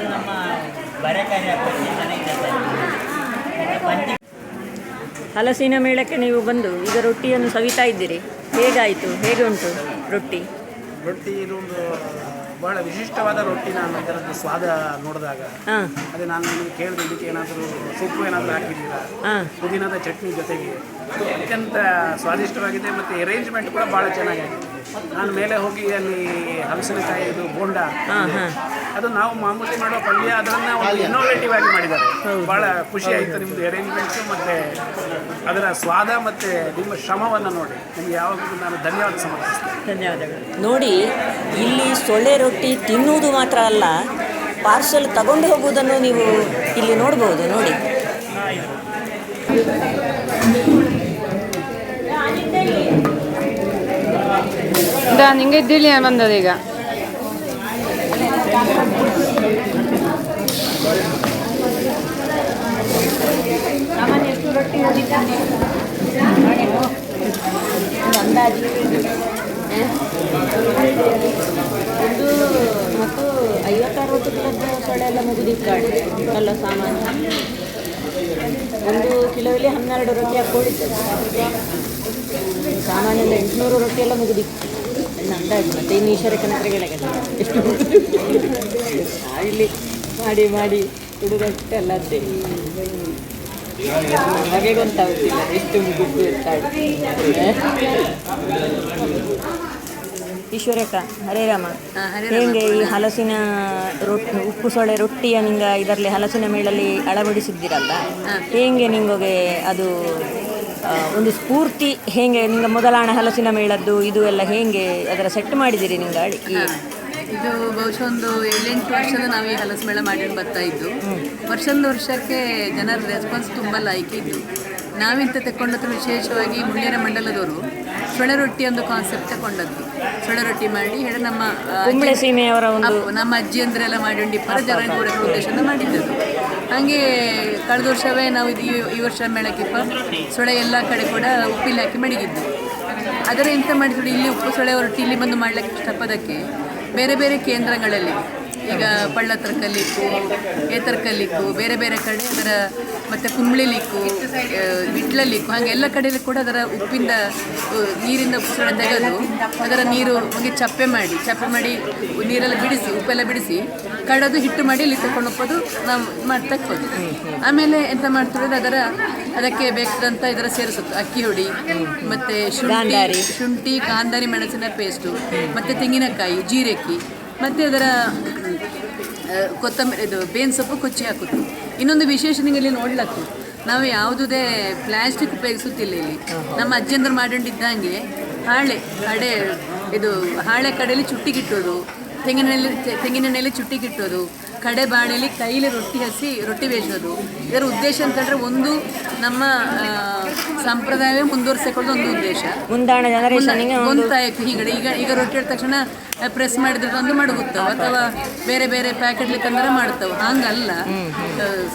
ಅದು ನಮ್ಮ ಬರಕಾರಿ ಹಬ್ಬಕ್ಕೆ ಚೆನ್ನಾಗಿದೆ ಸರ್ ಪಂಚ ಹಲಸಿನ ಮೇಳಕ್ಕೆ ನೀವು ಬಂದು ಈಗ ರೊಟ್ಟಿಯನ್ನು ಸವಿತಾ ಇದ್ದೀರಿ. ಹೇಗಾಯಿತು? ಹೇಗೆ ಉಂಟು ರೊಟ್ಟಿ? ರೊಟ್ಟಿ ಇದು ಒಂದು ಬಹಳ ವಿಶಿಷ್ಟವಾದ ರೊಟ್ಟಿ ನಾನು ಅದರದ್ದು ಸ್ವಾದ ನೋಡಿದಾಗ. ಹಾಂ. ಅದೇ ನಾನು ನಿಮಗೆ ಕೇಳಿದೆ ಇದಕ್ಕೆ ಏನಾದರೂ ಸೊಪ್ಪು ಏನಾದರೂ ಹಾಕಿದ್ದೀರಾ? ಹಾಂ. ಪುದೀನದ ಚಟ್ನಿ ಜೊತೆಗೆ. ಅತ್ಯಂತ ಸ್ವಾದಿಷ್ಟವಾಗಿದೆ ಮತ್ತು ಅರೇಂಜ್ಮೆಂಟ್ ಕೂಡ ಭಾಳ ಚೆನ್ನಾಗಿದೆ. ನಾನು ಮೇಲೆ ಹೋಗಿ ಅಲ್ಲಿ ಹಲಸಿನಕಾಯಿ ಇದು ಬೋಂಡ ಹಾಂ ಹಾಂ. ಅದು ನಾವು ಮಾಮೂಲಿ ಮಾಡೋ ಪಲ್ಯ ಅದನ್ನ ಒಂದು ಇನ್ನೋವೇಟಿವ್ ಆಗಿ ಮಾಡಿದ್ದಾರೆ. ಬಹಳ ಖುಷಿ ಆಯ್ತು ನಿಮ್ಮದು ಅರೇಂಜ್ಮೆಂಟ್ಸು ಮತ್ತು ಅದರ ಸ್ವಾದ ಮತ್ತು ನಿಮ್ಮ ಶ್ರಮವನ್ನು ನೋಡಿ. ನಿಮಗೆ ಯಾವಾಗಲೂ ನಾನು ಧನ್ಯವಾದ ಸಮರ್ಪಿಸ್ತೇನೆ. ಧನ್ಯವಾದಗಳು. ನೋಡಿ ಇಲ್ಲಿ ಸೊಳ್ಳೆ ರೊಟ್ಟಿ ತಿನ್ನುವುದು ಮಾತ್ರ ಅಲ್ಲ ಪಾರ್ಸಲ್ ತಗೊಂಡು ಹೋಗುವುದನ್ನು ನೀವು ಇಲ್ಲಿ ನೋಡಬಹುದು ನೋಡಿ. ನಿಂಗೆ ಇದ್ದಿಲ್ಲ ಬಂದದ ಈಗ? ಒಂದು ಮತ್ತು ಐವತ್ತರವತ್ತು ಎಲ್ಲ ಸಾಮಾನು ಒಂದು ಕಿಲೋಲಿ ಹನ್ನೆರಡು ರೊಟ್ಟಿ ಹಾಕ್ಕೊಂಡಿದ್ದೆ ಸಾಮಾನ್ಯಲ್ಲ ಎಂಟುನೂರು ರೊಟ್ಟಿ ಎಲ್ಲ ಮುಗಿದಿ. ಅಂದಾಜು ಮತ್ತೆ ಇನ್ನು ಈಶ್ವರ ಕೇಳಾಗಲ್ಲ ಎಷ್ಟು ಇಲ್ಲಿ ಮಾಡಿ ಮಾಡಿ ಹುಡುಗಷ್ಟೆಲ್ಲ ಅದೇ ಹಾಗೆ ಗೊತ್ತಾಗುತ್ತಿಲ್ಲ ಎಷ್ಟು ಮುಗಿದು ಇರ್ತಾಳೆ ಈಶ್ವರಕ್ಕ ಹರೇ ರಾಮ. ಹೇಗೆ ಈ ಹಲಸಿನ ರೊಟ್ಟಿ ಉಪ್ಪು ಸೊಳೆ ರೊಟ್ಟಿಯ ನಿಂಗ ಇದರಲ್ಲಿ ಹಲಸಿನ ಮೇಳಲ್ಲಿ ಅಳವಡಿಸಿದ್ದೀರಲ್ಲ ಹೇಗೆ ನಿಂಗೆ ಅದು ಒಂದು ಸ್ಫೂರ್ತಿ ಹೇಗೆ ನಿಂಗ ಮೊದಲಾಣ ಹಲಸಿನ ಮೇಳದ್ದು ಇದು ಎಲ್ಲ ಹೇಗೆ ಅದರ ಸೆಟ್ ಮಾಡಿದ್ದೀರಿ ನಿಮ್ಮ ಗಾಡಿ? ಇದು ಬಹುಶಃ ಒಂದು ಏಳೆಂಟು ವರ್ಷದ ನಾವು ಈ ಹಲಸು ಮೇಳ ಮಾಡ್ಕೊಂಡು ಬರ್ತಾ ಇದ್ದು. ವರ್ಷದ ವರ್ಷಕ್ಕೆ ಜನರ ರೆಸ್ಪಾನ್ಸ್ ತುಂಬ ಲೈಕ್ ಇದ್ದು ನಾವಿಂತ ತೆಕ್ಕೊಂಡತ್ರ ವಿಶೇಷವಾಗಿ ಮುಳ್ಳೇರ ಮಂಡಲದವರು ಸೊಳೆ ರೊಟ್ಟಿ ಒಂದು ಕಾನ್ಸೆಪ್ಟ್ ತಗೊಂಡದ್ದು ಸೊಳೆ ರೊಟ್ಟಿ ಮಾಡಿ ಹೇಳಿ ನಮ್ಮ ನಮ್ಮ ಅಜ್ಜಿ ಅಂದ್ರೆಲ್ಲ ಮಾಡಿ ಪರ ಜನ ಕೂಡ ಉದ್ದೇಶದಿಂದ ಮಾಡಿದ್ದದು ಹಾಗೆ ಕಳೆದ ವರ್ಷವೇ ನಾವು ಇದು ಈ- ವರ್ಷ ಮೇಳಕ್ಕಿಪ್ಪ ಸೊಳೆ ಎಲ್ಲ ಕಡೆ ಕೂಡ ಉಪ್ಪಿಲ್ಲಿ ಹಾಕಿ ಮಡಗಿದ್ದು ಅದರ ಎಂತ ಮಾಡಿದ್ರು, ಇಲ್ಲಿ ಉಪ್ಪು ಸೊಳೆ ಹೊರಟು ಇಲ್ಲಿ ಬಂದು ಮಾಡಲಿಕ್ಕೆ ಇಷ್ಟಪ್ಪದಕ್ಕೆ ಬೇರೆ ಬೇರೆ ಕೇಂದ್ರಗಳಲ್ಲಿ ಈಗ ಪಳ್ಳತ್ರ ಕಲಿಕು ಏತರ ಕಲ್ಲಿಕ್ಕು ಬೇರೆ ಬೇರೆ ಕಡೆ ಅದರ ಮತ್ತು ಕುಂಬಳಿಲಿಕ್ಕು ಬಿಟ್ಲಲಿಕ್ಕು ಹಾಗೆ ಎಲ್ಲ ಕಡೆಯಲ್ಲಿ ಕೂಡ ಅದರ ಉಪ್ಪಿಂದ ನೀರಿಂದ ಉಪ್ಪು ತೆಗೆದು ಅದರ ನೀರು ಹಾಗೆ ಚಪ್ಪೆ ಮಾಡಿ ಚಪ್ಪೆ ಮಾಡಿ ನೀರೆಲ್ಲ ಬಿಡಿಸಿ ಉಪ್ಪೆಲ್ಲ ಬಿಡಿಸಿ ಕಡದು ಹಿಟ್ಟು ಮಾಡಿ ಇಲ್ಲಿ ತಕೊಂಡು ಹೋಗೋದು ನಾವು ಮಾಡಿ ತಕ್ಕೋದು ಆಮೇಲೆ ಎಂತ ಅಂದರೆ ಅದರ ಅದಕ್ಕೆ ಬೇಕಾದಂಥ ಇದರ ಸೇರಿಸುತ್ತೆ ಅಕ್ಕಿ ಹುಡಿ ಮತ್ತು ಶುಂಠಿ ಶುಂಠಿ ಕಾಂದಾರಿ ಮೆಣಸಿನ ಪೇಸ್ಟು ಮತ್ತು ತೆಂಗಿನಕಾಯಿ ಜೀರಕ್ಕಿ ಮತ್ತು ಅದರ ಕೊತ್ತಂಬರಿ, ಇದು ಬೇನ್ ಸೊಪ್ಪು ಕೊಚ್ಚಿ ಹಾಕುತ್ತೆ ಇನ್ನೊಂದು ವಿಶೇಷ ನಿಮಗೆ ಇಲ್ಲಿ ನೋಡ್ಲತ್ತು ನಾವು ಯಾವುದೇ ಪ್ಲಾಸ್ಟಿಕ್ ಉಪಯೋಗಿಸುತ್ತಿಲ್ಲ ಇಲ್ಲಿ. ನಮ್ಮ ಅಜ್ಜಂದ್ರು ಮಾಡಿಕೊಂಡಿದ್ದಂಗೆ ಹಾಳೆ ಕಡೆ ಇದು ಹಾಳೆ ಕಡೆಯಲ್ಲಿ ಚುಟ್ಟಿಗಿಟ್ಟೋದು ತೆಂಗಿನೆಣ್ಣೆಲಿ ತೆಂಗಿನೆಣ್ಣೆಯಲ್ಲಿ ಚುಟ್ಟಿಗಿಟ್ಟೋದು ಕಡೆ ಬಾಣೆಯಲ್ಲಿ ಕೈಲಿ ರೊಟ್ಟಿ ಹಸಿ ರೊಟ್ಟಿ ಬೇಯಿಸೋದು. ಇದರ ಉದ್ದೇಶ ಅಂತ ಹೇಳಿದ್ರೆ ಒಂದು ನಮ್ಮ ಸಂಪ್ರದಾಯವೇ ಮುಂದುವರಿಸಿಕೊಳ್ಳೋದು ಒಂದು ಉದ್ದೇಶ. ಮುಂದಾಣ ಜನರೇಷನ್ಗೆ ಒಂದು ಗೊಂತಾಯಕ್ಕೆ ಹೀಗಡೆ ಈಗ ಈಗ ರೊಟ್ಟಿ ಹೇಳಿದ ತಕ್ಷಣ ಪ್ರೆಸ್ ಮಾಡಿದ್ರೆ ಒಂದು ಮಡಗುತ್ತವ ಅಥವಾ ಬೇರೆ ಬೇರೆ ಪ್ಯಾಕೆಟ್ಲಿ ತಂದ್ರೆ ಮಾಡ್ತಾವ ಹಂಗಲ್ಲ.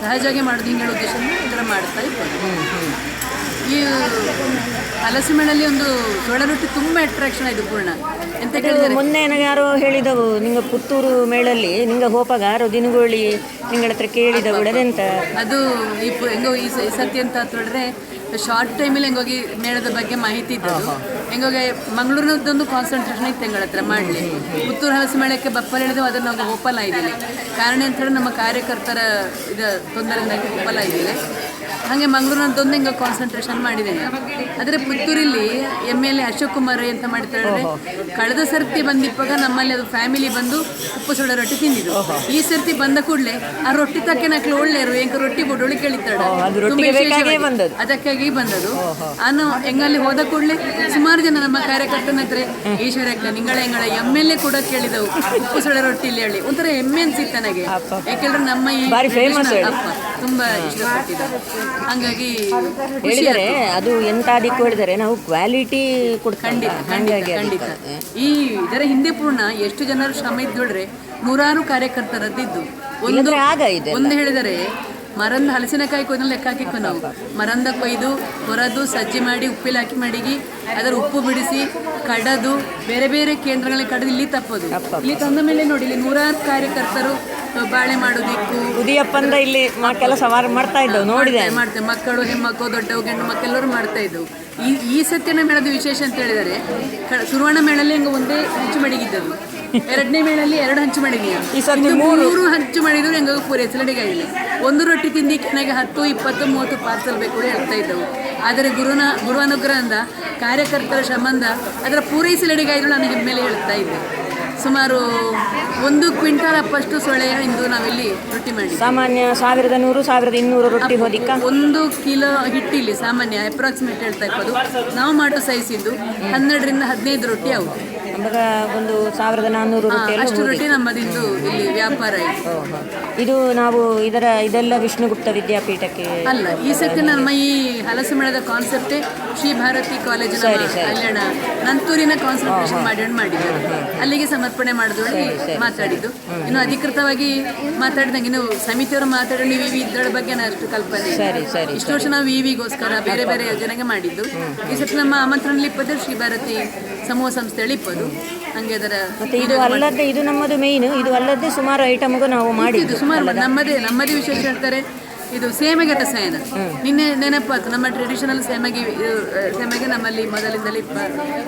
ಸಹಜವಾಗಿ ಮಾಡೋದು ಹಿಂಗೆ ಉದ್ದೇಶ ಇದ್ರ ಮಾಡ್ತಾ ಇರ್ಬೋದು. ಈ ಹಲಸಿಮೆಣಲ್ಲಿ ಒಂದು ಸೊಳರೊಟ್ಟಿ ರೊಟ್ಟಿ ತುಂಬ ಅಟ್ರಾಕ್ಷನ್ ಆಯಿತು ಪೂರ್ಣ. ಎಂತ ಕೇಳಿದ್ರೆ ಮೊನ್ನೆ ನನಗೆ ಯಾರೋ ಹೇಳಿದವು ನಿಂಗೆ ಪುತ್ತೂರು ಮೇಳಲ್ಲಿ ನಿಂಗೆ ಹೋಪಾಗ ಯಾರೋ ದಿನಗೋಳಿ ನಿಂಗಳ ಹತ್ರ ಕೇಳಿದವು ಅದೆಂತ ಅದು ಈ ಪು- ಹೆಂಗೋ ಈ ಸ- ಈ ಸತಿ ಅಂತ ಹೇಳಿದ್ರೆ ಶಾರ್ಟ್ ಟೈಮಲ್ಲಿ ಹೆಂಗೋಗಿ ಮೇಳದ ಬಗ್ಗೆ ಮಾಹಿತಿ ಇದ್ದದ್ದು ಹೆಂಗೋಗಿ ಮಂಗಳೂರಿನದ್ದೊಂದು ಕಾನ್ಸಂಟ್ರೇಷನ್ ಇತ್ತು ಹೆಂಗಳ ಹತ್ರ ಮಾಡಲಿ. ಪುತ್ತೂರು ಹಲಸು ಮೇಳಕ್ಕೆ ಬಪ್ಪಲ್ ಹೇಳಿದೆವು ಅದನ್ನು ನಾವು ಒಪ್ಪಲ್ಲ ಆಗಿದ್ದೀನಿ ಕಾರಣ ಅಂತ ಹೇಳಿದ್ರೆ ನಮ್ಮ ಕಾರ್ಯಕರ್ತರ ಇದು ತೊಂದರೆಯಿಂದಾಗಿ ಒಪ್ಪಲ್ಲ ಇದ್ದೀನಿ ಹಾಗೆ ಮಂಗಳೂರಿನದ್ದೊಂದು ಹಿಂಗೆ ಕಾನ್ಸಂಟ್ರೇಷನ್ ಮಾಡಿದ್ದೇನೆ. ಆದರೆ ಪುತ್ತೂರಲ್ಲಿ M L A Ashok Kumar ಅಂತ ಮಾಡ್ತಾರೆ ಕಳೆದ ಸರ್ತಿ ಬಂದಿಪ್ಪಾಗ ನಮ್ಮಲ್ಲಿ ಅದು ಫ್ಯಾಮಿಲಿ ಬಂದು ಉಪ್ಪು ಸೊಳ್ಳೆ ರೊಟ್ಟಿ ತಿಂದಿದ್ದು ಈ ಸರ್ತಿ ಬಂದ ಕೂಡಲೇ ಆ ರೊಟ್ಟಿ ತಕ್ಕೆ ನಕ್ಲು ಒಳ್ಳೆಯರು ಹೆಂಗೆ ರೊಟ್ಟಿ ಬೊಡೊಳಿ. ಬಂದದ್ದು. ಅದಕ್ಕಾಗಿ ಬಂದದು ನಾನು ಹೆಂಗಲ್ಲಿ ಹೋದ ಕೂಡಲೇ ಸುಮಾರು ಜನ ನಮ್ಮ ಕಾರ್ಯಕರ್ತನ ಹತ್ರ ಈಶ್ವರ ನಿಂಗಳ ಹೆಂಗಳ ಎಂ ಎಲ್ ಎ ಕೂಡ ಕೇಳಿದವು. ಉಪ್ಪು ಸೊಳ್ಳೆ ರೊಟ್ಟಿ ಇಲ್ಲಿ ಹೇಳಿ. ಒಂಥರ ಹೆಮ್ಮೆ ಅನ್ಸಿತ್ತು ನನಗೆ ಯಾಕೆಂದ್ರೆ ನಮ್ಮ ಈ. ಅಪ್ಪ. ತುಂಬಾ ಇಷ್ಟಪಟ್ಟಿದ್ದಾರೆ ಹಂಗಾಗಿ ಹೇಳಿದರೆ ಅದು ಎಂತ ಅದಕ್ಕೆ ಹೇಳಿದರೆ ನಾವು ಕ್ವಾಲಿಟಿ ಕೊಡ್ತೀವಿ. ಖಂಡಿತ ಖಂಡಿತ ಈ ಇದರ ಹಿಂದೆ ಪೂರ್ಣ ಎಷ್ಟು ಜನರು ಶ್ರಮ ಇದ್ದೋಡ್ರೆ ನೂರಾರು ಕಾರ್ಯಕರ್ತರದ್ದಿದ್ದು. ಒಂದು ಆಗ. ಒಂದು ಹೇಳಿದರೆ ಮರಂದ ಹಲಸಿನಕಾಯಿ ಕೊಯ್ದು ಲೆಕ್ಕ ಹಾಕಿಕ್ಕು ನಾವು. ಮರಂದ ಕೊಯ್ದು ಹೊರದು ಸಜ್ಜಿ ಮಾಡಿ ಉಪ್ಪಿಲ್ ಹಾಕಿ ಮಡಗಿ ಅದರ ಉಪ್ಪು ಬಿಡಿಸಿ ಕಡದು ಬೇರೆ ಬೇರೆ ಕೇಂದ್ರಗಳಲ್ಲಿ ಕಡದು ಇಲ್ಲಿ ತಪ್ಪೋದು. ಇಲ್ಲಿ ತಂದ ಮೇಲೆ ನೋಡಿ ಇಲ್ಲಿ ನೂರಾರು ಕಾರ್ಯಕರ್ತರು ಬಾಳೆ ಮಾಡೋದಿಕ್ಕು ಉದಿಯಪ್ಪಂದ ಇಲ್ಲಿ ಕೆಲಸ ಮಾಡ್ತಾ ಇದ್ದವು ನೋಡಿದೆ. ಮಾಡ್ತೇವೆ, ಮಕ್ಕಳು ಹೆಣ್ಮಕ್ಳು ದೊಡ್ಡವು ಗಂಡು ಮಕ್ಕಳೆಲ್ಲರೂ ಮಾಡ್ತಾ ಇದ್ದವು. ಈ ಈ ಸತ್ಯನ ಮೇಳದ ವಿಶೇಷ ಅಂತ ಹೇಳಿದರೆ ಸುರುವಣ ಮೇಳಲ್ಲಿ ಹಿಂಗೆ ಒಂದೇ ಹಂಚು ಮಡಗಿದ್ದದು. ಎರಡನೇ ಮೇಳಲ್ಲಿ ಎರಡು ಹಂಚು ಮಾಡಿದೀನಿ ಈ ಸರ್ತಿ ಮೂರು. ಮೂರು ಹಂಚು ಮಾಡಿದ್ರು ಹೆಂಗ ಪೂರೈಸಲು ಆಗಿಲ್ಲ. ಒಂದು ರೊಟ್ಟಿ ತಿಂದಿ ನನಗೆ ಹತ್ತು ಇಪ್ಪತ್ತು ಮೂವತ್ತು ಪಾರ್ಸಲ್ ಬೇಕು ಹೇಳ್ತಾ ಇದ್ದವು. ಆದರೆ ಗುರುನ ಗುರು ಅನುಗ್ರಹದಿಂದ ಕಾರ್ಯಕರ್ತರ ಸಂಬಂಧ ಅದರ ಪೂರೈ ಅಡಿಗಾಯಿದ್ರು ನನಗೆ ಮೇಲೆ ಹೇಳ್ತಾ ಇದ್ದೆ. ಸುಮಾರು ಒಂದು ಕ್ವಿಂಟಲ್ ಅಪ್ಪಷ್ಟು ಸೊಳೆಯ ಇಂದು ನಾವಿಲ್ಲಿ ರೊಟ್ಟಿ ಮಾಡಿ ಸಾಮಾನ್ಯ ಸಾವಿರದ ನೂರು ಸಾವಿರದ ಇನ್ನೂರು ರೊಟ್ಟಿ ಹೋದಿಕ್ಕ? ಒಂದು ಕಿಲೋ ಹಿಟ್ಟಿಲ್ಲಿ ಸಾಮಾನ್ಯ ಅಪ್ರಾಕ್ಸಿಮೇಟ್ ಹೇಳ್ತಾ ಇರ್ಬೋದು. ನಾವು ಮಾಡೋ ಸೈಜ್ ಇದ್ದು ಹನ್ನೆರಡರಿಂದ ಹದಿನೈದು ರೊಟ್ಟಿ ಅವು ಒಂದು ಸಾವಿರದ ನಾನ್ನೂರು ರೊಟ್ಟಿ ನಮ್ಮದಿದ್ದು ಇಲ್ಲಿ ವ್ಯಾಪಾರ ಇದೆ. ಇದು ನಾವು ಇದರ ಇದೆಲ್ಲ ವಿಷ್ಣುಗುಪ್ತ ವಿದ್ಯಾಪೀಠಕ್ಕೆ ಅಲ್ಲ ಈ ಸತಿ ನಮ್ಮ ಈ ಹಲಸು ಮೇಳದ ಕಾನ್ಸೆಪ್ಟೇ ಶ್ರೀ ಭಾರತಿ ಕಾಲೇಜ್. ಕಲ್ಯಾಣ ನಂತೂರಿನ ಕಾನ್ಸಂಟ್ರೇಷನ್ ಮಾಡಿ ಮಾಡಿದ್ದಾರೆ. ಅಲ್ಲಿಗೆ ಸಮರ್ಪಣೆ ಮಾಡಿದ್ರು ಮಾತಾಡಿದ್ದು. ಇನ್ನು ಅಧಿಕೃತವಾಗಿ ಮಾತಾಡಿದಂಗೆ ಇನ್ನು ಸಮಿತಿಯವರು ಮಾತಾಡಿ ವಿವಿ ವಿ ಇದ್ರ ಬಗ್ಗೆ ನಾನು ಅಷ್ಟು ಕಲ್ಪನೆ ಇಷ್ಟು ವರ್ಷ ನಾವು ವಿವಿಗೋಸ್ಕರ ಬೇರೆ ಬೇರೆ ಯೋಜನೆಗೆ ಮಾಡಿದ್ದು. ಈ ಸತಿ ನಮ್ಮ ಆಮಂತ್ರಣ ಇಪ್ಪತ್ತು ಶ್ರೀ ಭಾರತಿ ಸಮೂಹ ಸಂಸ್ಥೆ ಇಪ್ಪದು ಹಂಗೆ ಅದರ ಮತ್ತೆ ಇದು ಅಲ್ಲದೆ ಇದು ನಮ್ಮದು ಮೇಯ್ನ್ ಇದು ಅಲ್ಲದೆ ಸುಮಾರು ಐಟಮ್ಗೂ ನಾವು ಇದು ಮಾಡಿದ್ದು. ಸುಮಾರು ನಮ್ಮದೇ ನಮ್ಮದೇ ವಿಶೇಷ ಹೇಳ್ತಾರೆ ಇದು ಸೇಮೆಗೆ ರಸಾಯನ ನಿನ್ನೆ ನೆನಪಾತು ನಮ್ಮ ಟ್ರೆಡಿಷನಲ್ ಸೇಮೆಗೆ ಸೇಮೆಗೆ ನಮ್ಮಲ್ಲಿ ಮೊದಲಿಂದಲೇ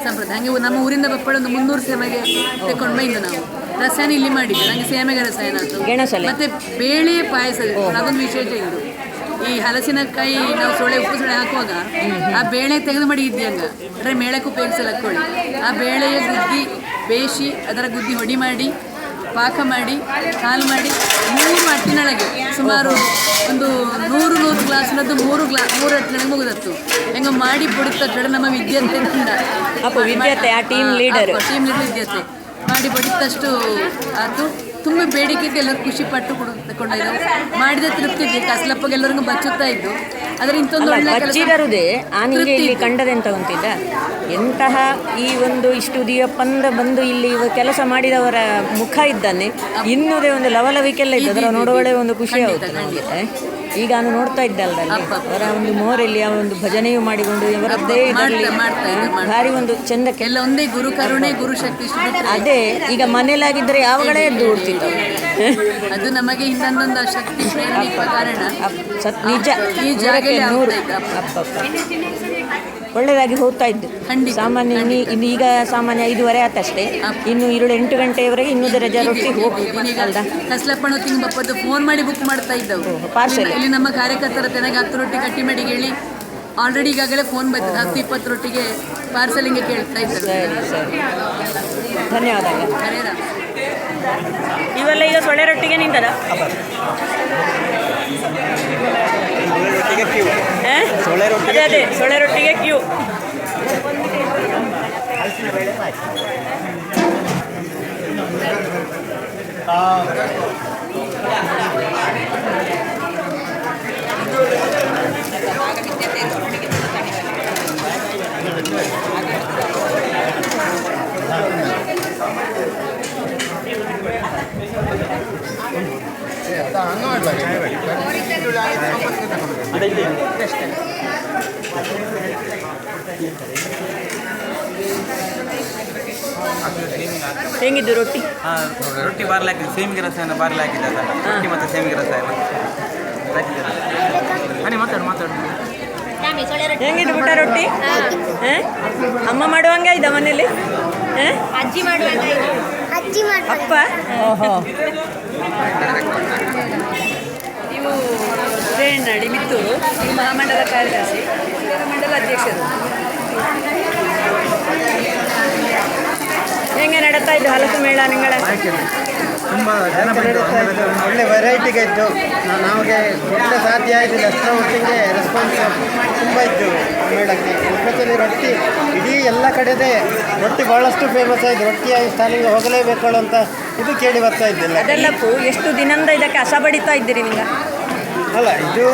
ಸಂಪ್ರದಾಯ. ಹಂಗೆ ನಮ್ಮ ಊರಿಂದ ಬಪ್ಪಳ ಒಂದು ಮುನ್ನೂರು ಸೇಮೆಗೆ ತೆಕೊಂಡು ಬಂದು ನಾವು. ರಸಾಯನ ಇಲ್ಲಿ ಮಾಡಿದ್ದು ನಂಗೆ ಸೇಮೆಗೆ ರಸಾಯನ ಮತ್ತೆ ಬೇಳೆ ಪಾಯಸ ಅದೊಂದು ವಿಶೇಷ ಇದು. ಈ ಹಲಸಿನಕಾಯಿ ನಾವು ಸೊಳ್ಳೆ ಉಪ್ಪು ಸೊಳ್ಳೆ ಹಾಕುವಾಗ ಆ ಬೇಳೆ ತೆಗೆದು ಮಾಡಿ ಇದ್ದಂಗ ಅಂದರೆ ಮೇಳಕ್ಕೆ ಉಪಯೋಗಿಸಲು ಹಾಕೊಳ್ಳಿ ಆ ಬೇಳೆಯ ಗುದ್ದಿ ಬೇಯಿಸಿ ಅದರ ಗುದ್ದಿ ಹೊಡಿ ಮಾಡಿ ಪಾಕ ಮಾಡಿ ಹಾಲು ಮಾಡಿ ಮೂರು ಅಟ್ಟಿನೊಳಗೆ ಸುಮಾರು ಒಂದು ನೂರು ನೂರು ಗ್ಲಾಸ್ನದ್ದು ಮೂರು ಗ್ಲಾ ಮೂರು ಅಟ್ಟಿನೊಳಗೆ ಮುಗಿದತ್ತು. ಹೆಂಗ ಮಾಡಿ ಬಿಡುತ್ತ ನಮ್ಮ ವಿದ್ಯಾರ್ಥಿ ವಿದ್ಯಾರ್ಥಿ. ಟೀಮ್ ಲೀಡರ್ ವಿದ್ಯಾರ್ಥಿ ಮಾಡಿ ಬಡಿತಷ್ಟು ಆತು. ತುಂಬ ಬೇಡಿಕೆಗೆ ಎಲ್ಲರೂ ಖುಷಿ ಪಟ್ಟು ಕೊಡು ಮಾಡಿದ ತೃಪ್ತಿ ಇದೆ ಕಸ್ಲಪ್ಪಗೆ ಎಲ್ಲರಿಗೂ ಬಚ್ಚುತ್ತಾ ಇದ್ದು. ಆದರೆ ಇಂಥೊಂದು ಒಳ್ಳೆ ಕೆಲಸ ಬಚ್ಚಿದರುದೇ ಆನಿಗೆ ಇಲ್ಲಿ. ಕಂಡದೆಂತ ಅಂತಿದ್ದ ಎಂತಹ ಈ ಒಂದು ಇಷ್ಟು ದಿಯಪ್ಪಂದ ಬಂದು ಇಲ್ಲಿ ಕೆಲಸ ಮಾಡಿದವರ ಮುಖ ಇದ್ದಾನೆ. ಇನ್ನುದೇ ಒಂದು ಲವಲವಿಕೆಲ್ಲ ಇದ್ದು ಅದರ ನೋಡುವಳೆ ಒಂದು ಖುಷಿ ಆಗುತ್ತೆ. ಈಗ ನಾನು ನೋಡ್ತಾ ಇದ್ದಲ್ಲ ಅಲ್ಲಿ ಅವರ ಒಂದು ಮೋರಲ್ಲಿ ಆ ಒಂದು ಭಜನೆಯು ಮಾಡಿಕೊಂಡು ಇವರದ್ದೇ ಇದರಲ್ಲಿ ಭಾರಿ ಒಂದು ಚಂದ ಎಲ್ಲ ಒಂದೇ ಗುರು ಕರುಣೆ ಗುರು ಶಕ್ತಿ ಅದೇ ಈಗ ಮನೇಲಾಗಿದ್ದರೆ ಯಾವಾಗಲೇ ಎದ್ದು ಓಡ್ತಿದ್ದವು ಅದು ನಮಗೆ ಇನ್ನೊಂದೊಂದು ಶಕ್ತಿ ಕಾರಣ. ನಿಜ. ಈ ಜಾಗ ನೂರು. ಅಪ್ಪ. ಒಳ್ಳೆದಾಗಿ ಹೋಗ್ತಾ ಇದ್ದು. ಸಾಮಾನ್ಯ ಇನ್ನು ಈಗ ಸಾಮಾನ್ಯ ಐದುವರೆ ಆತಷ್ಟೇ. ಇನ್ನು ಈರುಳ್ಳಿ ಎಂಟು ಗಂಟೆಯವರೆಗೆ ಇನ್ನೂ ರಜಾ ರೊಟ್ಟಿ ಹೋಗಿ ಇದೀಗ ಅಲ್ದ ಕಸ್ಲಪ್ಪಣ ತಿಂಗ್ ಬಪ್ಪದ್ದು ಫೋನ್ ಮಾಡಿ ಬುಕ್ ಮಾಡ್ತಾ ಇದ್ದವು. ಪಾರ್ಸೆಲ್ ಇಲ್ಲಿ- ನಮ್ಮ ಕಾರ್ಯಕರ್ತರ ತೆನಗೆ ಹತ್ತು ರೊಟ್ಟಿ ಕಟ್ಟಿ ಮಾಡಿ ಹೇಳಿ ಆಲ್ರೆಡಿ ಈಗಾಗಲೇ ಫೋನ್ ಬಂದಿದೆ. ಹತ್ತು ಇಪ್ಪತ್ತು ರೊಟ್ಟಿಗೆ ಪಾರ್ಸಲಿಂಗೆ ಕೇಳ್ತಾ ಇದ್ದಾರೆ ಧನ್ಯವಾದಗಳು. ಇವೆಲ್ಲ ಈಗ ಸೊಳ್ಳೆ ರೊಟ್ಟಿಗೆ ನಿಂತದ? ಅದೇ ಅದೇ ಸೊಳ್ಳೆ ರೊಟ್ಟಿಗೆ ಕ್ಯೂ. ಹೆಂಗಿದ್ದು ರೊಟ್ಟಿ? ಹಾಂ ರೊಟ್ಟಿ ಬಾರ್ಲಾಕಿ ಹಾಕಿದ್ದು ಸೇಮಿಗೆ ರಸ ಏನೋ ಬಾರ್ಲಾಕಿದೆ ಅದಲ್ಲ ರೊಟ್ಟಿ ಮತ್ತೆ ಸೇಮಿಗೆ ರಸ ಎಲ್ಲ. ಬನ್ನಿ ಮಾತಾಡು ಮಾತಾಡು ಹೆಂಗಿದ್ದು ಊಟ ರೊಟ್ಟಿ? ಅಮ್ಮ ಮಾಡುವಂಗೆ ಇದ್ದ ಮನೇಲಿ? ಅಜ್ಜಿ ಮಾಡುವಾಗ ಅಪ್ಪ? ಓಹೋ. ಇವು ರೇಣಿ ಮಿತ್ತೂರು ನೀವು ಮಹಾಮಂಡಲ ಕಾರ್ಯದರ್ಶಿ ಮಂಡಲ ಅಧ್ಯಕ್ಷರು. ಹೆಂಗೆ ನಡೀತಾ ಇದ್ದು ಹಲಸು ಮೇಳ ನಿಂಗಳ? ತುಂಬ ಒಳ್ಳೆ ವೆರೈಟಿಗೆ ಇತ್ತು ನಮಗೆ ಒಳ್ಳೆ ಸಾಧ್ಯ ಆಯಿತು. ಅಷ್ಟರ ಒಟ್ಟಿಗೆ ರೆಸ್ಪಾನ್ಸ್ ತುಂಬ ಇತ್ತು ಮೇಳಕ್ಕೆ. ಎಸ್ಪೆಷಲಿ ರೊಟ್ಟಿ, ಇಡೀ ಎಲ್ಲ ಕಡೆದೇ ರೊಟ್ಟಿ ಭಾಳಷ್ಟು ಫೇಮಸ್ ಆಯಿತು. ರೊಟ್ಟಿ ಸ್ಥಾನಿಗೆ ಹೋಗಲೇಬೇಕು ಅಂತ ಇದು ಕೇಳಿ ಬರ್ತಾ ಇದ್ದಿಲ್ಲ. ಅದೆಲ್ಲಪ್ಪು ಎಷ್ಟು ದಿನದಿಂದ ಇದಕ್ಕೆ ಹಸ ಬಡಿತಾ ಇದ್ದೀರಿ ನಿಂಗ ಅಲ್ಲ, ಇದು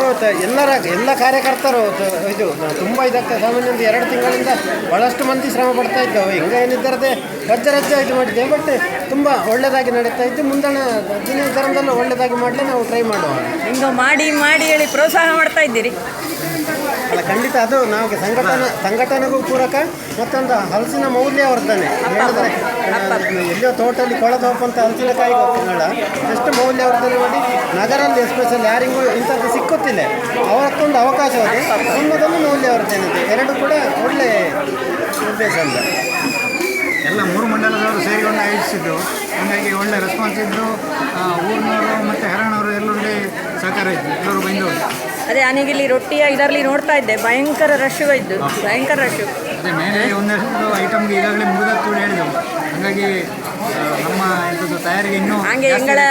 ಎಲ್ಲರ, ಎಲ್ಲ ಕಾರ್ಯಕರ್ತರು ಇದು, ತುಂಬ ಇದಕ್ಕೆ ಸಾಮಾನ್ಯ ಎರಡು ತಿಂಗಳಿಂದ ಭಾಳಷ್ಟು ಮಂದಿ ಶ್ರಮ ಪಡ್ತಾ ಇದ್ದವು. ಹಿಂಗೆ ಏನಿದ್ದರದೆ ರಜ್ಜ ರಜ್ಜ ಇದು ಮಾಡಿದ್ದೆ ಬಟ್ ತುಂಬ ಒಳ್ಳೆಯದಾಗಿ ನಡೀತಾ ಇತ್ತು ಮುಂದಣ ದಿನ ಇದರದಲ್ಲೂ ಒಳ್ಳೆಯದಾಗಿ ಮಾಡಲಿ ನಾವು ಟ್ರೈ ಮಾಡುವ. ಹಿಂಗೆ ಮಾಡಿ ಮಾಡಿ ಹೇಳಿ ಪ್ರೋತ್ಸಾಹ ಮಾಡ್ತಾ ಇದ್ದೀರಿ. ಅಲ್ಲ ಖಂಡಿತ ಅದು ನಮಗೆ ಸಂಘಟನೆ ಸಂಘಟನೆಗೂ ಪೂರಕ ಮತ್ತೊಂದು ಹಲಸಿನ ಮೌಲ್ಯವರ್ಧನೆ ಹೇಳಿದ್ರೆ ಆ, ಎಲ್ಲೋ ತೋಟಲ್ಲಿ ಹೋಗುವಂಥ ಹಲಸಿನಕಾಯಿ ಗೊತ್ತಿಲ್ಲ ಎಷ್ಟು ಮೌಲ್ಯವರ್ಧನೆ ಮಾಡಿ ನಗರಲ್ಲಿ ಎಸ್ಪೆಷಲ್ ಯಾರಿಗೂ ಇಂಥದ್ದು ಸಿಕ್ಕುತ್ತಿಲ್ಲ. ಅವರಕ್ಕೊಂದು ಅವಕಾಶ ಇದೆ. ಅನ್ನೋದನ್ನು ಮೌಲ್ಯ ವರ್ಧನೆ ಇದೆ. ಎರಡು ಕೂಡ ಒಳ್ಳೆ ಉದ್ದೇಶ ಅಂತ ಎಲ್ಲ ಮೂರು ಮಂಡಲದವರು ಸೇರಿಕೊಂಡು ಆಯೋಜಿಸಿದ್ದು. ಹಾಗಾಗಿ ಒಳ್ಳೆ ರೆಸ್ಪಾನ್ಸ್ ಇದ್ದು ಊರಿನವರು ಮತ್ತು ಹೆರಣವರು ಎಲ್ಲರಲ್ಲಿ ಸಹಕಾರ ಇದ್ದರು. ಎಲ್ಲರೂ ಬಂದವರು ಅದೇ ನನಗಿಲ್ಲಿ ರೊಟ್ಟಿಯ ಇದರಲ್ಲಿ ನೋಡ್ತಾ ಇದ್ದೆ. ಭಯಂಕರ ರಶ್ ಇದ್ದು. ಭಯಂಕರ ರಶ್ ಅದೇ ಮೇಲೆ ಒಂದಷ್ಟು ಐಟಮ್ಗೆ ಈಗಾಗಲೇ ಮುಗಿದ ಹೇಳಿದೆವು ಹಾಗಾಗಿ ನಮ್ಮ ಎಂಥದ್ದು ತಯಾರಿಗೆ ಇನ್ನೂ ಹಂಗೆ ಜಾಸ್ತಿ ಎಂಗಳ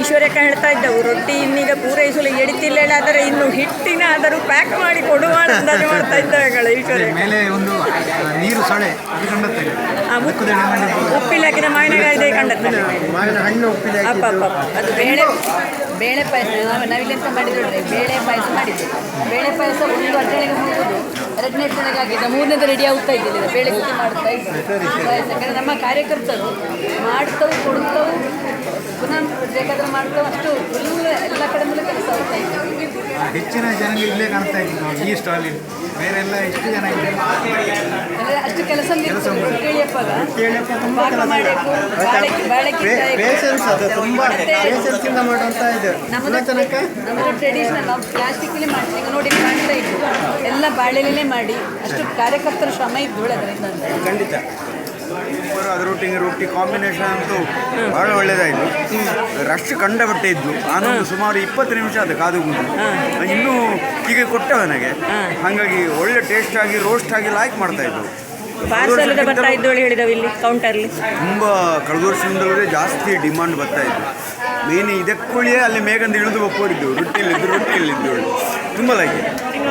ಈಶ್ವರಕ್ಕ ಹೇಳ್ತಾ ಇದ್ದವು. ರೊಟ್ಟಿ ಇನ್ನೀಗ ಪೂರೈಸಲು ಎಡಿತಿಲ್ಲ ಆದರೆ ಇನ್ನು ಹಿಟ್ಟಿನ ಆದರೂ ಪ್ಯಾಕ್ ಮಾಡಿ ಕೊಡುವ ಅಂದಾಜು ಮಾಡ್ತಾ ಅದೇ ಈಶ್ವರ ಮೇಲೆ ಒಂದು ನೀರು ಸೊಳೆ ಅದು ಉಪ್ಪಿಲಾಕಿನ ಮಾವಿನಕಾಯಿದೆ ಕಂಡತ್ತಲ್ಲ ಮಾವಿನ ಹಣ್ಣು ಉಪ್ಪಿನ ಅಪ್ಪ ಅಪ್ಪ. ಅದು ಬೇಳೆ ಬೇಳೆ ಪಾಯಸ. ನಾವು ನಾವಿಲ್ಲೆಂತ ಮಾಡಿದ್ರು ಬೇಳೆ ಪಾಯಸ ಮಾಡಿದ್ದೆ ಬೇಳೆ ಪಾಯಸ ಒಂದು ಅಡ್ಡಣೆಗೆ ಮುಗಿದು ಎರಡನೇ ಅಡ್ಡಣೆಗೆ ಆಗಿದೆ ಮೂರನೇದು ರೆಡಿ ಆಗ್ತಾ ಇದ್ದಿಲ್ಲ. ಬೇಳೆ ಕುಟ್ಟಿ ಮಾಡ್ತಾ ಇದ್ದೆ ಯಾಕಂದರೆ ಯಾಕಂದ್ರೆ ನಮ್ಮ ಕಾರ್ಯಕರ್ತರು ಮಾಡ್ತವು ಕೊಡ್ತವು. ಪುನಃ ಬೇಕಾದ್ರೆ ಮಾಡ್ತಾವೆ. ಅಷ್ಟು ಫುಲ್ ಎಲ್ಲ ಕಡೆ ಮೇಲೆ ಕೆಲಸ ಇತ್ತು ಹೆಚ್ಚಿನ ಜನ ಇಲ್ಲೇ ಕಾಣ್ತಾ ಇದ್ದೀವಿ ನಾವು ಈ ಸ್ಟಾಲಿ ಬೇರೆಲ್ಲ ಎಷ್ಟು ಜನ ಇದೆ ಅಂದ್ರೆ ಅಷ್ಟು ಕೆಲಸ ಕೇಳಿಯಪ್ಪಾಗ ಮಾಡಬೇಕು. ಪೇಷನ್ಸ್ ಅದು ತುಂಬ ಇದು ತನಕ ಟ್ರೆಡಿಷನಲ್ ನಾವು ಪ್ಲಾಸ್ಟಿಕ್ಕಲ್ಲಿ ಮಾಡ್ತೀವಿ. ನೋಡಿ ಕಾಣ್ತಾ ಇತ್ತು ಎಲ್ಲ ಬಾಳೆಲೇ ಮಾಡಿ. ಅಷ್ಟು ಕಾರ್ಯಕರ್ತರ ಶ್ರಮ ಇದ್ದು ಅದರಿಂದ ಅಂತ ಅದ್ರ ಒಟ್ಟಿಗೆ ರೊಟ್ಟಿ ಕಾಂಬಿನೇಷನ್ ಅಂತೂ ಬಹಳ ಒಳ್ಳೆಯದಾಯಿತು ರಶ್ ಕಂಡ ಬಟ್ಟೆ ಇದ್ದು ನಾನು ಸುಮಾರು ಇಪ್ಪತ್ತು ನಿಮಿಷ ಅದು ಕಾದು ಕೂತು ಇನ್ನೂ ಹೀಗೆ ಕೊಟ್ಟ ನನಗೆ ಹಾಗಾಗಿ ಒಳ್ಳೆ ಟೇಸ್ಟ್ ಆಗಿ ರೋಸ್ಟ್ ಆಗಿ ಲೈಕ್ ಮಾಡ್ತಾ ಇದ್ದು. ಪಾರ್ಸಲ್ ಬರ್ತಾ ಇದ್ದೋಳು ಹೇಳಿದವು ಇಲ್ಲಿ ಕೌಂಟರ್ಲಿ ತುಂಬ ಕಳೆದ ವರ್ಷದಿಂದಲೂ ಜಾಸ್ತಿ ಡಿಮಾಂಡ್ ಬರ್ತಾ ಇದ್ದು. ಮೇನ್ ಇದಕ್ಕೂ ಅಲ್ಲಿ ಮೇಘಂದು ಇಳಿದು ಒಪ್ಪೋರಿದ್ದು ರೊಟ್ಟಿಲಿದ್ದು ರೊಟ್ಟಿಲಿದ್ದು ತುಂಬ ಲೈಕ್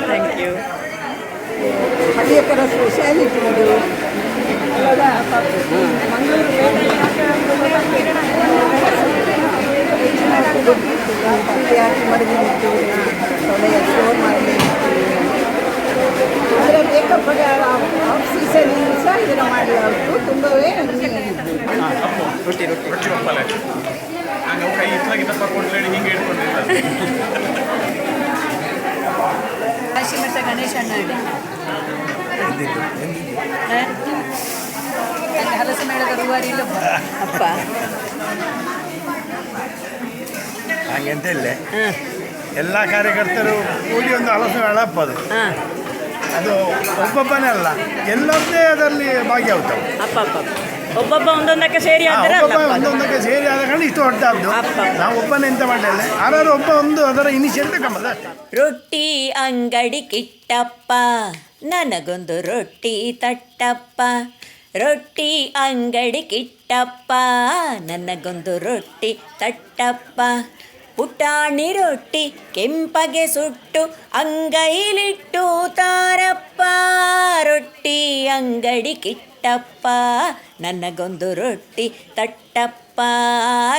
ಥ್ಯಾಂಕ್ ಯು ಹಾಕಿ ಮಡಗಿ ಸೊಳ್ಳೆಯ ಸ್ಟೋರ್ ಮಾಡಿ ಆದರೆ ಸಹ ಇದನ್ನು ಮಾಡಲಾಗ್ತು ತುಂಬವೇ ರೊಟ್ಟಿ ರೊಟ್ಟಿ ನಾನು ಕೈ ಗಣೇಶ ಅಣ್ಣ ಹಲಸು ಮೇಳದ ಅಪ್ಪ. ಹಾಗೆ ಅಂತ ಇಲ್ಲ ಎಲ್ಲ ಕಾರ್ಯಕರ್ತರು ಕೂಡಿ ಒಂದು ಹಲಸು ಅಳಪ್ಪ ಅದು. ಅದು ಒಬ್ಬೊಬ್ಬನೇ ಅಲ್ಲ ಎಲ್ಲೊಂದೇ ಅದರಲ್ಲಿ ಭಾಗಿಯಾಗ್ತವೆ. ಅಪ್ಪ ಅಪ್ಪ ಅಪ್ಪ. ಒಬ್ಬೊಬ್ಬ ಒಂದೊಂದಕ್ಕೆ ಸೇರಿ ಆದರೆ ಒಂದೊಂದಕ್ಕೆ ಸೇರಿ ಆದ ಕಾರಣ ಇಷ್ಟು ಹೊಡ್ತಾದ್ದು ಅಪ್ಪ. ನಾವು ಒಬ್ಬನೇ ಎಂತ ಮಾಡಲಿಲ್ಲ. ಯಾರು ಒಬ್ಬ ಒಂದು ಅದರ ಇನಿಷಿಯಲ್ ತಗೊಂಬದ ರೊಟ್ಟಿ ಅಂಗಡಿ ಕಿಟ್ಟಪ್ಪ. ನನಗೊಂದು ರೊಟ್ಟಿ ತಟ್ಟಪ್ಪ. ರೊಟ್ಟಿ ಅಂಗಡಿ ಕಿಟ್ಟಪ್ಪ, ನನಗೊಂದು ರೊಟ್ಟಿ ತಟ್ಟಪ್ಪ. ಪುಟಾಣಿ ರೊಟ್ಟಿ ಕೆಂಪಗೆ ಸುಟ್ಟು ಅಂಗೈಲಿಟ್ಟು ತಾರಪ್ಪ. ರೊಟ್ಟಿ ಅಂಗಡಿ ಕಿಟ್ಟಪ್ಪ, ನನಗೊಂದು ರೊಟ್ಟಿ ತಟ್ಟಪ್ಪ.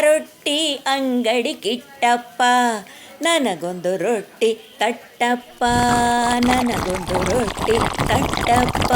ರೊಟ್ಟಿ ಅಂಗಡಿ ಕಿಟ್ಟಪ್ಪ, ನನಗೊಂದು ರೊಟ್ಟಿ ತಟ್ಟಪ್ಪ. ನನಗೊಂದು ರೊಟ್ಟಿ ತಟ್ಟಪ್ಪ.